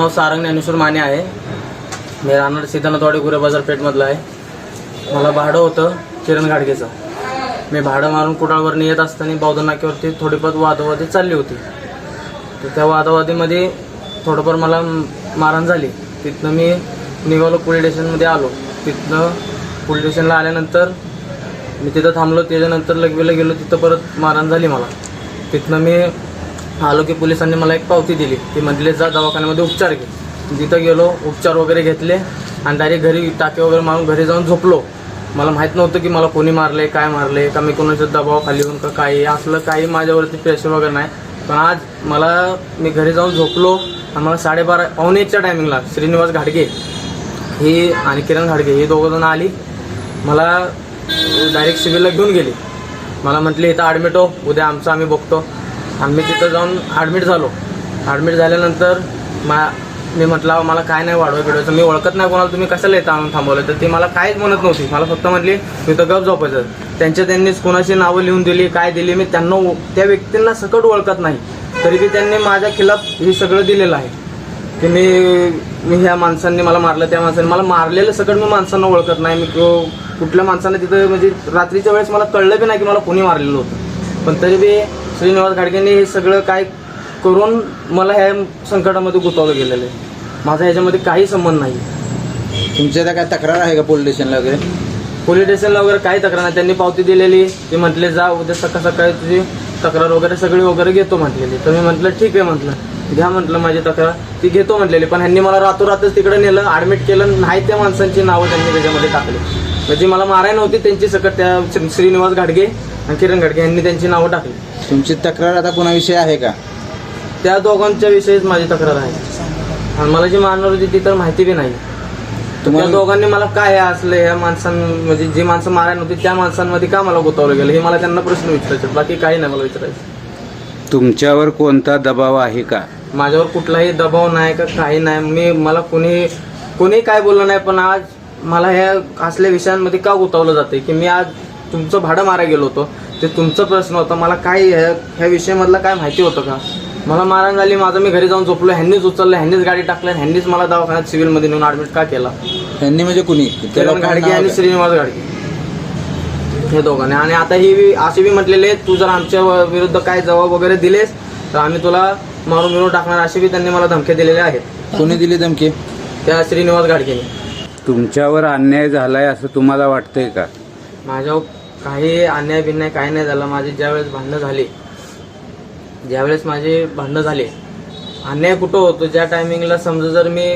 नाव सारंग ज्ञानेश्वर माने आहे. मी राहणार सिद्धनाथवाडी गुरे बाजारपेठमधला आहे. मला भाडं होतं किरण घाडगेचं. मी भाडं मारून कुडाळवरनं येत असताना बौद्ध नाक्यावरती थोडीफार वादवादी चालली होती. तर त्या वादवादीमध्ये थोडंफार मला मारहाण झाली. तिथनं मी निघालो पोलीस स्टेशनमध्ये आलो. तिथनं पोलीस स्टेशनला आल्यानंतर मी तिथं थांबलो. त्याच्यानंतर लगवेला गेलो तिथं परत मारहाण झाली मला. तिथनं मी आलो की पोलिसांनी मला एक पावती दिली. ती म्हटले जा दवाखान्यामध्ये उपचार घे. तिथं गेलो उपचार वगैरे घेतले आणि डायरेक्ट घरी टाके वगैरे मारून घरी जाऊन झोपलो. मला माहीत नव्हतं की मला कोणी मारले काय मारले का मी कोणाच्या दबावाखाली येऊन का काही असलं काही माझ्यावरती प्रेशर वगैरे नाही. पण आज मला मी घरी जाऊन झोपलो आणि मला साडेबारा पावणे एकच्या टायमिंगला श्रीनिवास घाडगे ही आणि किरण घाडगे ही दोघं जण आली. मला डायरेक्ट सिव्हिलला घेऊन गेली. मला म्हटली इथं ॲडमिट हो उद्या आमचं आम्ही बघतो. आणि मी तिथं जाऊन ॲडमिट झालो. ॲडमिट झाल्यानंतर मा मी म्हटलं मला काय नाही वाढवाय पिढवायचं मी ओळखत नाही कोणाला. तुम्ही कशाला येतं आणून थांबवलं तर ती मला काहीच म्हणत नव्हती. मला फक्त म्हटली मी तर गप झोपायचं. त्यांच्या त्यांनीच कोणाची नावं लिहून दिली काय दिली मी त्यांना त्या व्यक्तींना सकट ओळखत नाही. तरी बी त्यांनी माझ्या खिलाफ हे सगळं दिलेलं आहे. की मी मी ह्या माणसांनी मला मारलं त्या माणसाने मला मारलेलं सकट मी माणसांना ओळखत नाही. मी कुठल्या माणसाने तिथं म्हणजे रात्रीच्या वेळेस मला कळलं बी नाही की मला कोणी मारलेलं होतं. पण तरी बी श्रीनिवास घाडगेंनी हे सगळं काय करून मला ह्या संकटामध्ये गुंतवलं गेलेलं आहे. माझा ह्याच्यामध्ये काही संबंध नाही. तुमच्या त्या काय तक्रार आहे का पोलीस स्टेशनला वगैरे? पोलीस स्टेशनला वगैरे काही तक्रार नाही. त्यांनी पावती दिलेली. ते म्हटले जा उद्या सकाळ सकाळी तुझी तक्रार वगैरे सगळी वगैरे घेतो म्हटलेली. तर मी म्हटलं ठीक आहे म्हटलं. घ्या म्हटलं माझी तक्रार. ती घेतो म्हटलेली. पण ह्यांनी मला रातोरातच तिकडे नेलं ॲडमिट केलं नाही त्या माणसांची नावं त्यांनी त्याच्यामध्ये टाकली. म्हणजे मला माराय नव्हती त्यांची सकट त्या श्री- श्रीनिवास घाडगे आणि किरण घाडगे यांनी त्यांची नावं टाकली. तुमची तक्रार आता कोणाविषयी आहे का? त्या दोघांच्या विषयीच माझी तक्रार आहे. आणि मला जी मारणार होती ती तर माहिती बी नाही. त्या तुम्हाला दोघांनी मला काय हे असलं ह्या माणसां म्हणजे जी माणसं मारायला नव्हती त्या माणसांमध्ये का मला गुंतवलं गेलं? हे मला त्यांना प्रश्न विचारायचे. बाकी काही नाही मला विचारायचं. तुमच्यावर कोणता दबाव आहे का? माझ्यावर कुठलाही दबाव नाही का काही नाही. मी मला कोणी कोणी काय बोललं नाही पण आज मला ह्या असल्या विषयांमध्ये का गुंतवलं जाते की मी आज तुमचं भाडं मारायला गेलो होतो. ते तुमचा प्रश्न होता. मला काय ह्या ह्या विषयामधलं काय माहिती होतं का? मला मारण झाली. माझं मी घरी जाऊन झोपलो. ह्यांनीच उचललं. ह्यांनीच गाडी टाकलं ह्यांनीच मला दवाखान्यात सिव्हिलमध्ये नेऊन ॲडमिट का केला? त्यांनी म्हणजे कुणी? त्या किरण घाडगे आणि? श्रीनिवास घाडगे हे दोघांनी. आणि आता ही असे बी म्हटलेले तू जर आमच्या विरुद्ध काय जबाब वगैरे दिलेस तर आम्ही तुला मारून मिळून टाकणार. असे बी त्यांनी मला धमक्या दिलेल्या आहेत. कोणी दिली धमकी? त्या श्रीनिवास घाडगेने तुमच्यावर अन्याय झालाय असं तुम्हाला वाटतंय का? माझ्यावर काही अन्याय बिन्याय काही नाही झाला. माझी ज्यावेळेस भांडणं झाली ज्यावेळेस माझे भांडणं झाले अन्याय कुठं होतो? ज्या टायमिंगला समजा जर मी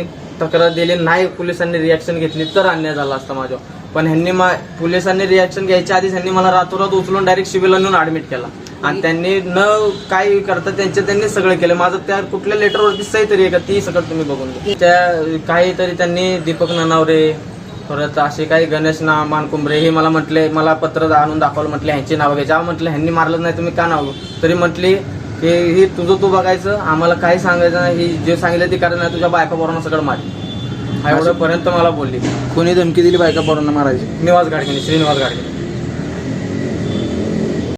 तक्रार दिली नाही पोलिसांनी रिॲक्शन घेतली तर अन्याय झाला असता माझ्यावर. पण ह्यांनी मा पोलिसांनी रिॲक्शन घ्यायच्या आधीच ह्यांनी मला रातोरात उचलून डायरेक्ट सिव्हिलला नेऊन ॲडमिट केला. आणि त्यांनी न काय करता त्यांचे त्यांनी सगळं केलं. माझं त्या कुठल्या लेटरवरती सही तरी आहे का? ती सगळं तुम्ही बघून घ्या. त्या काहीतरी त्यांनी दीपक ननावरे परत असे काही गणेश ना मानकुंबरे हे मला म्हटले मला पत्र आणून दाखवलं म्हटले ह्यांची नावं घ्या. जेव्हा म्हटलं ह्यांनी मारलं नाही तुम्ही का नाव? तरी म्हटली की ही तुझं तू बघायचं आम्हाला काही सांगायचं नाही. ही जे सांगितलं ते कारण नाही तुझ्या बायका पोरांना सगळं मार एवढ्यापर्यंत मला बोलली. कोणी धमकी दिली बायका पोरांना मारायची? निवास गाडगे श्रीनिवास गाडगे